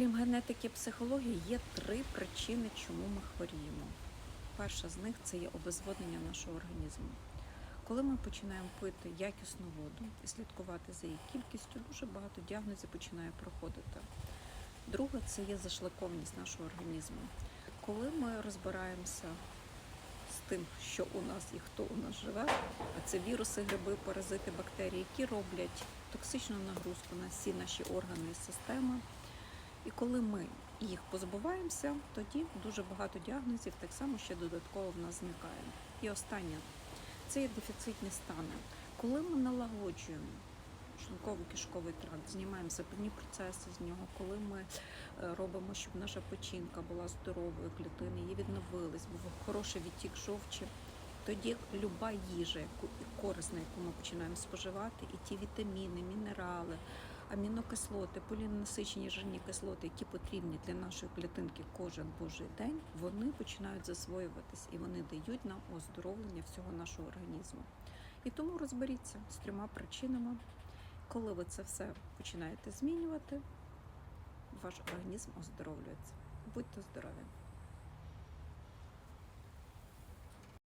Крім генетики психології, є три причини, чому ми хворіємо. Перша з них це є обезводнення нашого організму. Коли ми починаємо пити якісну воду і слідкувати за її кількістю, дуже багато діагнозів починає проходити. Друге це є зашлакованість нашого організму. Коли ми розбираємося з тим, що у нас і хто у нас живе, а це віруси, гриби, паразити, бактерії, які роблять токсичну нагрузку на всі наші органи і системи. І коли ми їх позбуваємося, тоді дуже багато діагнозів так само ще додатково в нас зникає. І останнє це є дефіцитні стани. Коли ми налагоджуємо шлунково-кишковий тракт, знімаємо запальні процеси з нього, коли ми е, робимо, щоб наша печінка була здоровою, клітини її відновились, був хороший відтік жовчі, тоді люба їжа, яку корисна, яку ми починаємо споживати, і ті вітаміни, мінерали, амінокислоти, полінасичені жирні кислоти, які потрібні для нашої клітинки кожен божий день, вони починають засвоюватись і вони дають нам оздоровлення всього нашого організму. І тому розберіться з трьома причинами, коли ви це все починаєте змінювати, ваш організм оздоровлюється. Будьте здорові!